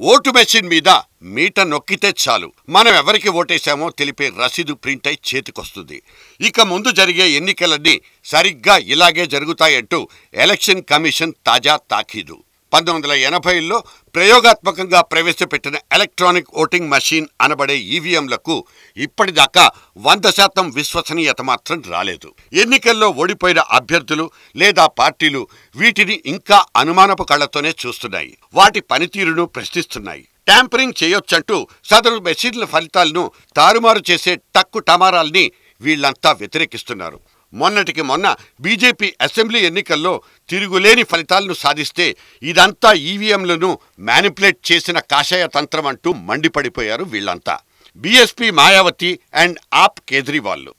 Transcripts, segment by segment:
Vote machine మీద మీట నొక్కితే చాలు. మనం ఎవరికి ఓటేశామో తెలిపే రసీదు ప్రింట్ అయి చేతికొస్తుంది. ఇక ముందు జరిగే ఎన్నికలన్నీ సరిగ్గా ఇలాగే జరుగుతాయంటూ ఎలక్షన్ కమిషన్ తాజా తాకీదు పంతొమ్మిది వందల ఎనభైలో ప్రయోగాత్మకంగా ప్రవేశపెట్టిన ఎలక్ట్రానిక్ ఓటింగ్ మషీన్ అనబడే ఈవీఎంలకు ఇప్పటిదాకా వంద శాతం విశ్వసనీయత మాత్రం రాలేదు. ఎన్నికల్లో ఓడిపోయిన అభ్యర్థులు లేదా పార్టీలు వీటిని ఇంకా అనుమానపు కళ్ళతోనే చూస్తున్నాయి. వాటి పనితీరును ప్రశ్నిస్తున్నాయి. ట్యాంపరింగ్ చేయొచ్చంటూ సదరు మెషీన్ల ఫలితాలను తారుమారు చేసే టక్కు టమారాల్ని వీళ్ళంతా వ్యతిరేకిస్తున్నారు. మొన్నటికి మొన్న బీజేపీ అసెంబ్లీ ఎన్నికల్లో తిరుగులేని ఫలితాలను సాధిస్తే ఇదంతా ఈవీఎంలను మ్యానిపులేట్ చేసిన కాషాయ తంత్రం అంటూ మండిపడిపోయారు వీళ్ళంతా BSP Mayawati and AAP Kejriwal.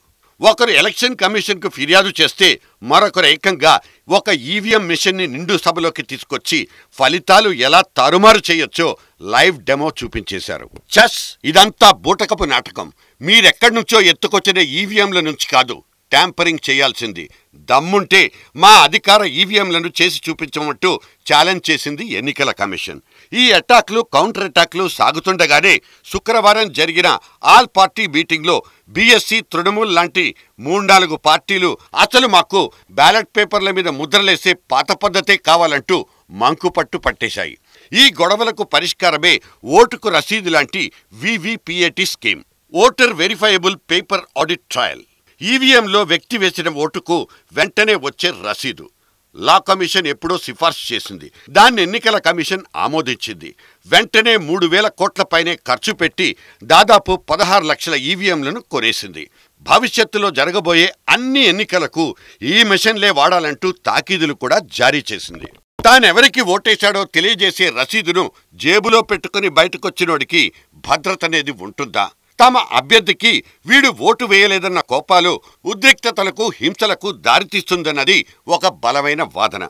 ఒకరు ఎలక్షన్ కమిషన్కు ఫిర్యాదు చేస్తే మరొకరు ఏకంగా ఒక ఈవీఎం మిషన్ని నిండు సభలోకి తీసుకొచ్చి ఫలితాలు ఎలా తారుమారు చేయొచ్చో లైవ్ డెమో చూపించేశారు. చస్ ఇదంతా బూటకపు నాటకం. మీరెక్కడి నుంచో ఎత్తుకొచ్చిన ఈవీఎంల నుంచి కాదు. ట్యాంపరింగ్ చేయాల్సింది. దమ్ముంటే మా అధికార ఈవీఎంలను చేసి చూపించమంటూ ఛాలెంజ్ చేసింది ఎన్నికల కమిషన్. ఈ అటాక్లు కౌంటర్ అటాక్లు సాగుతుండగానే శుక్రవారం జరిగిన ఆల్ పార్టీ మీటింగ్లో బీఎస్సీ తృణమూల్ లాంటి మూడు నాలుగు పార్టీలు అసలు మాకు బ్యాలెట్ పేపర్ల మీద ముద్రలేసే పాత పద్ధతే కావాలంటూ మంకుపట్టు పట్టేశాయి. ఈ గొడవలకు పరిష్కారమే ఓటుకు రసీదు లాంటి VVPAT scheme. Voter verifiable paper audit trail. ఈవీఎంలో వ్యక్తి వేసిన ఓటుకు వెంటనే వచ్చే రసీదు. లా కమిషన్ ఎప్పుడో సిఫార్సు చేసింది. దాన్ని ఎన్నికల కమిషన్ ఆమోదించింది. వెంటనే మూడు వేల కోట్ల పైనే ఖర్చు పెట్టి దాదాపు పదహారు లక్షల ఈవీఎంలను కొనేసింది. భవిష్యత్తులో జరగబోయే అన్ని ఎన్నికలకు ఈ మిషన్లే వాడాలంటూ తాకీదులు కూడా జారీ చేసింది. తానెవరికి ఓటేశాడో తెలియజేసే రసీదును జేబులో పెట్టుకుని బయటకొచ్చినోడికి భద్రత అనేది ఉంటుందా? తమ అభ్యర్థికి వీడు ఓటు వేయలేదన్న కోపాలు ఉద్రిక్తతలకు హింసలకు దారితీస్తుందన్నది ఒక బలమైన వాదన.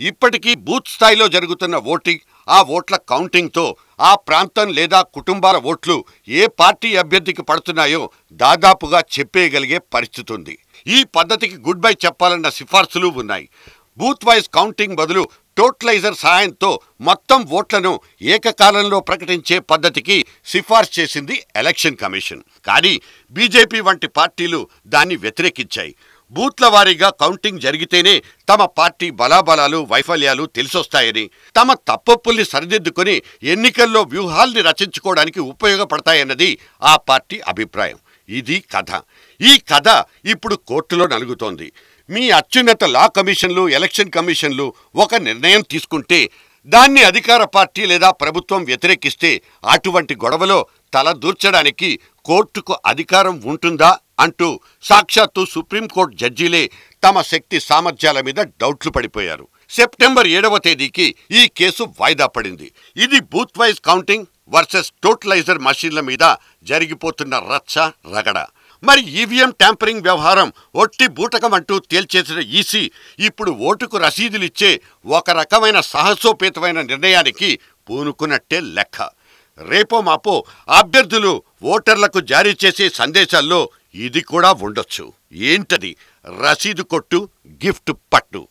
ఇప్పటికీ బూత్ స్థాయిలో జరుగుతున్న ఓటింగ్ ఆ ఓట్ల కౌంటింగ్తో ఆ ప్రాంతం లేదా కుటుంబాల ఓట్లు ఏ పార్టీ అభ్యర్థికి పడుతున్నాయో దాదాపుగా చెప్పేయగలిగే పరిస్థితి ఉంది. ఈ పద్ధతికి గుడ్ బై చెప్పాలన్న సిఫార్సులు ఉన్నాయి. బూత్ వైజ్ కౌంటింగ్ బదులు టోట్లైజర్ సాయంతో మొత్తం ఓట్లను ఏకకాలంలో ప్రకటించే పద్ధతికి సిఫార్సు చేసింది ఎలక్షన్ కమిషన్. కానీ బీజేపీ వంటి పార్టీలు దాన్ని వ్యతిరేకించాయి. బూత్ల వారీగా కౌంటింగ్ జరిగితేనే తమ పార్టీ బలాబలాలు వైఫల్యాలు తెలిసొస్తాయని తమ తప్పొప్పుల్ని సరిదిద్దుకొని ఎన్నికల్లో వ్యూహాల్ని రచించుకోవడానికి ఉపయోగపడతాయన్నది ఆ పార్టీ అభిప్రాయం. ఇది కథ. ఈ కథ ఇప్పుడు కోర్టులో నలుగుతోంది. మీ అత్యున్నత లా కమిషన్లు ఎలక్షన్ కమిషన్లు ఒక నిర్ణయం తీసుకుంటే దాన్ని అధికార పార్టీ లేదా ప్రభుత్వం వ్యతిరేకిస్తే అటువంటి గొడవలో తల దూర్చడానికి కోర్టుకు అధికారం ఉంటుందా అంటూ సాక్షాత్తు సుప్రీంకోర్టు జడ్జీలే తమ శక్తి సామర్థ్యాల మీద డౌట్లు పడిపోయారు. సెప్టెంబర్ ఏడవ తేదీకి ఈ కేసు వాయిదా పడింది. ఇది booth wise counting? Versus totalizer మషీన్ల మీద జరిగిపోతున్న రచ్చ రగడ. మరి ఈవీఎం ట్యాంపరింగ్ వ్యవహారం ఒట్టి బూటకం అంటూ తేల్చేసిన ఈసీ ఇప్పుడు ఓటుకు రసీదులిచ్చే ఒక రకమైన సాహసోపేతమైన నిర్ణయానికి పూనుకున్నట్టే లెక్క. రేపో మాపో అభ్యర్థులు ఓటర్లకు జారీ చేసే సందేశాల్లో ఇది కూడా ఉండొచ్చు. ఏంటది? రసీదు కొట్టు గిఫ్ట్ పట్టు.